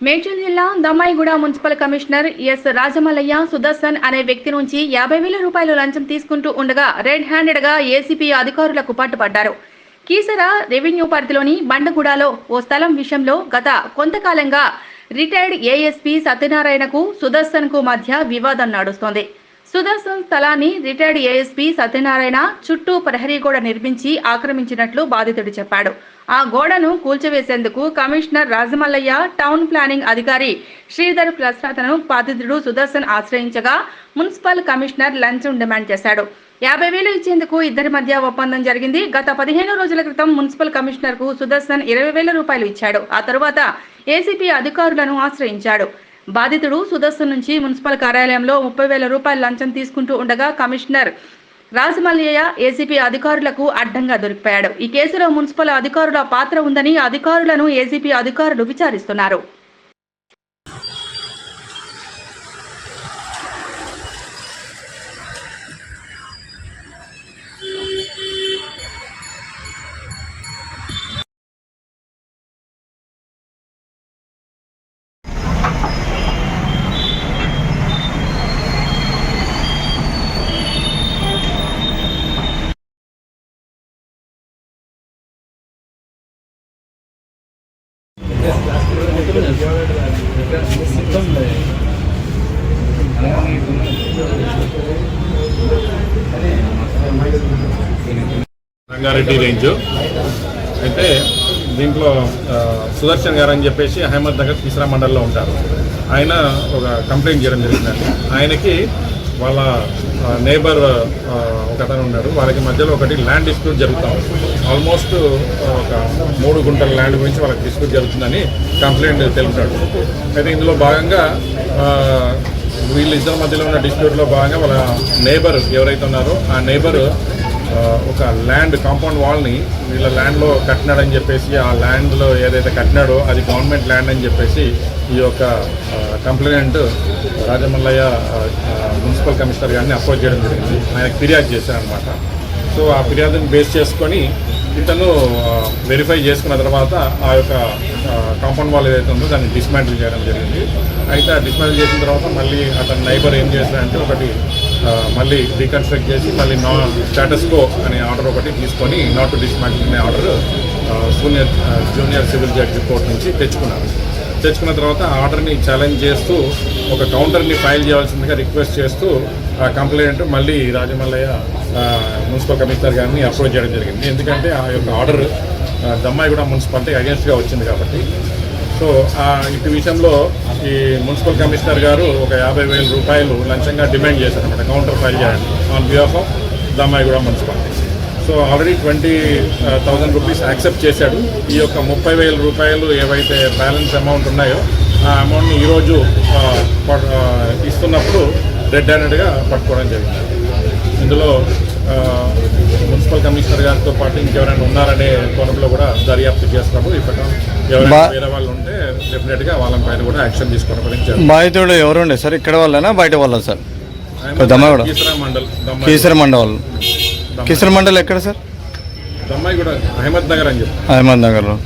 మేడ్చల్ జిల్లా Dammaiguda municipal commissioner S Rajamallaiah Sudarshan అనే వ్యక్తి నుంచి యాభై వేల రూపాయలు లంచం తీసుకుంటూ ఉండగా రెడ్ హ్యాండెడ్గా ఏసీపీ అధికారులకు పట్టుపడ్డారు కీసర రెవెన్యూ పరిధిలోని బండగూడలో ఓ స్థలం విషయంలో గత కొంతకాలంగా రిటైర్డ్ ఏఎస్పీ సత్యనారాయణకు సుదర్శన్కు మధ్య వివాదం నడుస్తోంది. సుదర్శన్ స్థలాన్ని రిటైర్డ్ ఏఎస్పీ సత్యనారాయణ చుట్టూ ప్రహరీ గోడ నిర్మించి ఆక్రమించినట్లు బాధితుడు చెప్పాడు. ఆ గోడను కూల్చివేసేందుకు కమిషనర్ రాజమల్లయ్య టౌన్ ప్లానింగ్ అధికారి శ్రీధర్ ప్రసాద్ను బాధితుడు సుదర్శన్ ఆశ్రయించగా మున్సిపల్ కమిషనర్ లంచం డిమాండ్ చేశాడు. యాభై వేలు ఇచ్చేందుకు ఇద్దరి మధ్య ఒప్పందం జరిగింది. గత పదిహేను రోజుల క్రితం మున్సిపల్ కమిషనర్కు సుదర్శన్ ఇరవై వేల రూపాయలు ఇచ్చాడు. ఆ తరువాత ఏసీపీ అధికారులను ఆశ్రయించాడు. బాధితుడు సుదర్శన్ నుంచి మున్సిపల్ కార్యాలయంలో ముప్పై వేల రూపాయల లంచం తీసుకుంటూ ఉండగా కమిషనర్ రాజమల్లయ్య ఏసీపీ అధికారులకు అడ్డంగా దొరికిపోయాడు. ఈ కేసులో మున్సిపల్ అధికారుల పాత్ర ఉందని అధికారులను ఏసీపీ అధికారులు విచారిస్తున్నారు. రంగారెడ్డి రేంజ్. అయితే దీంట్లో సుదర్శన్ గారు అని చెప్పేసి అహ్మద్ నగర్ కిసరా మండల్లో ఉంటారు. ఆయన ఒక కంప్లైంట్ చేయడం జరిగిందండి. ఆయనకి వాళ్ళ నేబర్ ఒక అతను ఉన్నాడు. వాళ్ళకి మధ్యలో ఒకటి ల్యాండ్ డిస్ప్యూట్ జరుగుతూ. ఆల్మోస్ట్ ఒక మూడు గుంటల ల్యాండ్ గురించి వాళ్ళకి డిస్ప్యూట్ జరుగుతుందని కంప్లైంట్ తెలుపుతాడు. అయితే ఇందులో భాగంగా వీళ్ళిద్దరి మధ్యలో ఉన్న డిస్ప్యూట్లో భాగంగా వాళ్ళ నేబర్ ఎవరైతే ఉన్నారో ఆ నేబర్ ఒక ల్యాండ్ కాంపౌండ్ వాల్ని వీళ్ళ ల్యాండ్లో కట్టినాడని చెప్పేసి ఆ ల్యాండ్లో ఏదైతే కట్టినాడో అది గవర్నమెంట్ ల్యాండ్ అని చెప్పేసి ఈ యొక్క కంప్లైంట్ రాజమల్లయ్య మున్సిపల్ కమిషనర్ గారిని అప్రోచ్ చేయడం జరిగింది. ఆయనకు ఫిర్యాదు చేశారనమాట సో ఆ ఫిర్యాదుని బేస్ చేసుకొని ఇతను వెరిఫై చేసుకున్న తర్వాత ఆ యొక్క కాంపౌండ్ వాల్ ఏదైతే ఉందో దాన్ని డిస్మాంటిల్ చేయడం జరిగింది. అయితే ఆ డిస్మాంటిల్ చేసిన తర్వాత మళ్ళీ అతని నైబర్ ఏం చేశారంటే ఒకటి మళ్ళీ రీకన్స్ట్రక్ట్ చేసి మళ్ళీ నా స్టాటస్ కో అనే ఆర్డర్ ఒకటి తీసుకొని నాట్ టు డిస్మాంటిల్ అనే order సూనియర్ junior civil judge court నుంచి తెచ్చుకున్నారు. తెచ్చుకున్న తర్వాత ఆర్డర్ని ఛాలెంజ్ చేస్తూ ఒక కౌంటర్ని ఫైల్ చేయాల్సిందిగా రిక్వెస్ట్ చేస్తూ ఆ కంప్లైంట్ మళ్ళీ రాజమల్లయ్య మున్సిపల్ కమిషనర్ గారిని అప్రోచ్ చేయడం జరిగింది. ఎందుకంటే ఆ యొక్క ఆర్డర్ దమ్మాయిగూడ మున్సిపాలిటీ అగేన్స్ట్గా వచ్చింది కాబట్టి సో ఇటు విషయంలో ఈ మున్సిపల్ కమిషనర్ గారు ఒక యాభై వేల రూపాయలు లంచంగా డిమాండ్ చేశారన్నమాట. కౌంటర్ ఫైల్ చేయాలి. On behalf of Dammaiguda municipality. So already twenty thousand rupees accept చేశాడు. ఈ యొక్క ముప్పై వేల రూపాయలు ఏవైతే బ్యాలెన్స్ అమౌంట్ ఉన్నాయో ఆ అమౌంట్ని ఈరోజు ప- ఇస్తున్నప్పుడు రెడ్ హ్యాండెడ్గా పట్టుకోవడం జరిగింది. ఇందులో మున్సిపల్ కమిషనర్ గారితో పాటు ఇంకెవరైనా ఉన్నారనే కోణంలో కూడా దర్యాప్తు చేస్తున్నప్పుడు ఇప్పుడు ఎవరైనా వేరే వాళ్ళు ఉంటే డెఫినెట్గా వాళ్ళ పైన కూడా యాక్షన్ తీసుకోవడం గురించి బాధితుడు ఎవరు ఉండే? సార్ ఇక్కడ వాళ్ళనా? బయట వాళ్ళ సార్? దమ్మాయిగూడ. కీసరా మండల్ దమ్మాయి కీసర మండల్ కీసర మండల్ ఎక్కడ సార్? దమ్మాయి కూడా అహ్మద్ నగర్ అని చెప్పి. అహ్మద్ నగర్లో.